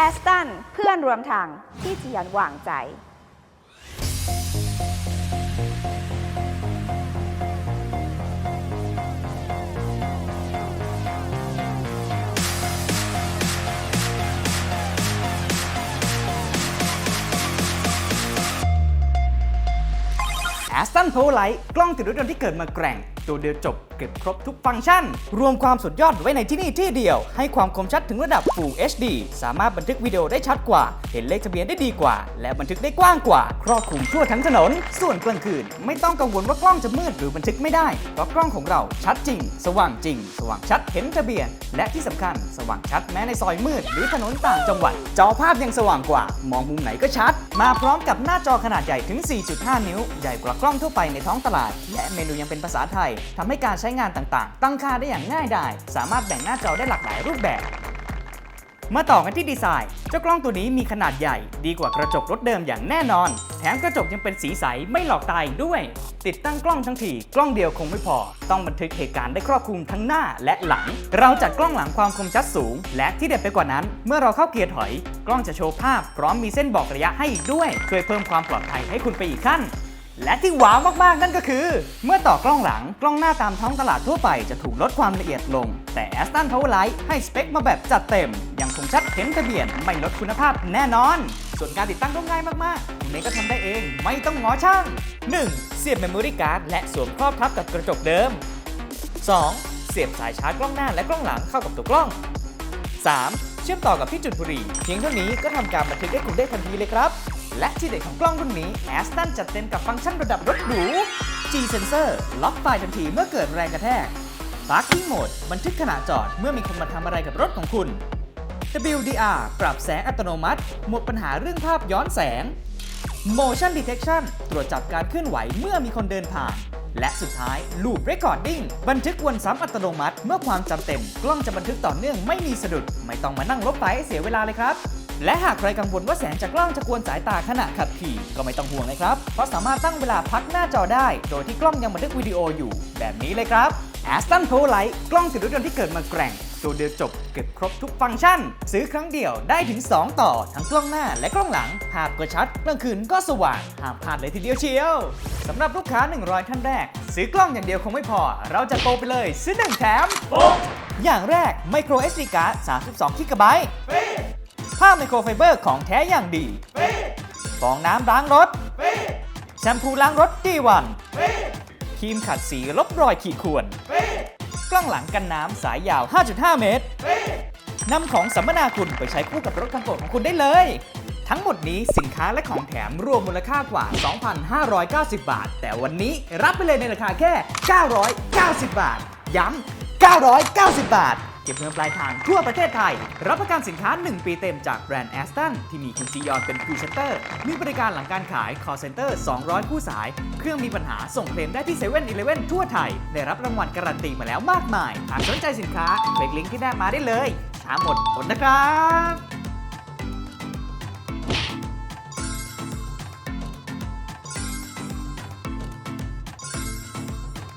แอสตันเพื่อนรวมทางที่จียนวางใจ แอสตันโพไลท์กล้องติดรถยนต์ที่เกิดมาแกร่ง ตัวเดียวจบเก็บครบทุกฟังก์ชัน รวมความสุดยอดไว้ในที่นี่ที่เดียว ให้ความคมชัดถึงระดับ Full HD สามารถบันทึกวิดีโอได้ชัดกว่า เห็นเลขทะเบียนได้ดีกว่า และบันทึกได้กว้างกว่า ครอบคลุมทั่วทั้งถนน ส่วนกลางคืน ไม่ต้องกังวลว่ากล้องจะมืดหรือบันทึกไม่ได้เพราะกล้องของเราชัดจริง สว่างจริง สว่างชัดเห็นทะเบียน และที่สำคัญสว่างชัดแม้ในซอยมืด หรือถนนต่างจังหวัด จอภาพยังสว่างกว่า มองมุมไหนก็ชัด มาพร้อมกับหน้าจอขนาดใหญ่ถึง 4.5 นิ้ว ใหญ่กว่ากล้องทั่วไปในท้องตลาด และเมนูยังเป็นภาษาไทยทำให้การใช้งานต่างๆ ตั้งค่าได้อย่างง่ายดาย สามารถแบ่งหน้าจอได้หลากหลายรูปแบบ มาต่อกันที่ดีไซน์ เจ้ากล้องตัวนี้มีขนาดใหญ่ ดีกว่ากระจกรถเดิมอย่างแน่นอน แถมกระจกยังเป็นสีใสไม่หลอกตาอีกด้วย ติดตั้งกล้องทั้งทีกล้องเดียวคงไม่พอ ต้องบันทึกเหตุการณ์ได้ครอบคลุมทั้งหน้าและหลัง เราจัดกล้องหลังความคมชัดสูง และที่เด็ดไปกว่านั้น เมื่อเราเข้าเกียร์ถอย กล้องจะโชว์ภาพ พร้อมมีเส้นบอกระยะให้อีกด้วยช่วยเพิ่มความปลอดภัยให้คุณไปอีกขั้น และที่ว้าวมากๆ นั่นก็คือ เมื่อต่อกล้องหลังกล้องหน้าตามท้องตลาดทั่วไปจะถูกลดความละเอียดลง แต่ Aston Powerlight ให้สเปคมาแบบจัดเต็ม ยังคงชัดเห็นทะเบียนไม่ลดคุณภาพแน่นอน ส่วนการติดตั้งก็ง่ายมากๆคุณเองก็ทำได้เองไม่ต้องงอช่าง 1. เสียบ Memory Card และสวมครอบทับกับกระจกเดิม 2. เสียบสายชาร์จกล้องหน้าและกล้องหลังเข้ากับตัวกล้อง 3. เชื่อมต่อกับที่จุดบุหรี่เพียงเท่านี้ก็ทำการบันทึกได้คุณได้ทันทีเลยครับ และที่เด็ดของกล้องรุ่นนี้ Aston จัดเต็มกับฟังก์ชันระดับรถหรู G Sensor ล็อกไฟทันทีเมื่อเกิดแรงกระแทก Parking Mode บันทึกขณะจอดเมื่อมีคนมาทำอะไรกับรถของคุณ WDR ปรับแสงอัตโนมัติ หมดปัญหาเรื่องภาพย้อนแสง Motion Detection ตรวจจับการเคลื่อนไหวเมื่อมีคนเดินผ่าน และสุดท้ายลูปเรคคอร์ดิ้งบันทึกวนซ้ำอัตโนมัติ เมื่อความจำเต็ม กล้องจะบันทึกต่อเนื่องไม่มีสะดุด ไม่ต้องมานั่งลบไฟล์เสียเวลาเลยครับ และหากใครกังวลว่าแสงจากกล้องจะกวนสายตาขณะขับขี่ ก็ไม่ต้องห่วงเลยครับ เพราะสามารถตั้งเวลาพักหน้าจอได้ โดยที่กล้องยังบันทึกวิดีโออยู่ แบบนี้เลยครับ Aston Pro Light กล้องติดรถยนต์ที่เกิดมาแกร่ง ตัวเดียวจบเก็บครบทุกฟังก์ชัน ซื้อครั้งเดียวได้ถึง 2 ต่อ ทั้งกล้องหน้าและกล้องหลัง ภาพก็ชัดกลางคืนก็สว่างห้ามพลาดเลยทีเดียวเชียวสำหรับลูกค้า 100 ท่านแรก ซื้อกล้องอย่างเดียวคงไม่พอ เราจะโปรไปเลยซื้อ1แถมอย่างแรก Micro SD Card 32 g b ภาไมโครไฟเบอร์ของแท้อย่างดีฟองน้ำล้างรถแชมพูล้างรถดีวันครีมขัดสีลบรอยขีดข่วน กล้องหลังกันน้ำสายยาว 5.5 เมตรนำของสัมมนาคุณไปใช้คู่กับรถคันโปรดของคุณได้เลย ทั้งหมดนี้สินค้าและของแถมรวมมูลค่ากว่า 2,590 บาท แต่วันนี้รับไปเลยในราคาแค่ 990 บาท ย้ำ990 บาท ก็บเงินปลายทางทั่วประเทศไทย รับประกันสินค้า 1 ปีเต็มจากแบรนด์แอสตันที่มีคุณจียอนเป็นพรีเซนเตอร์ มีบริการหลังการขาย call center 200 คู่สาย เครื่องมีปัญหาส่งเคลมได้ที่เซเว่นอีเลเวนทั่วไทย ได้รับรางวัลการันตีมาแล้วมากมาย หากสนใจสินค้าคลิกลิงก์ที่แนบมาได้เลยช้าหมดอดนะครับ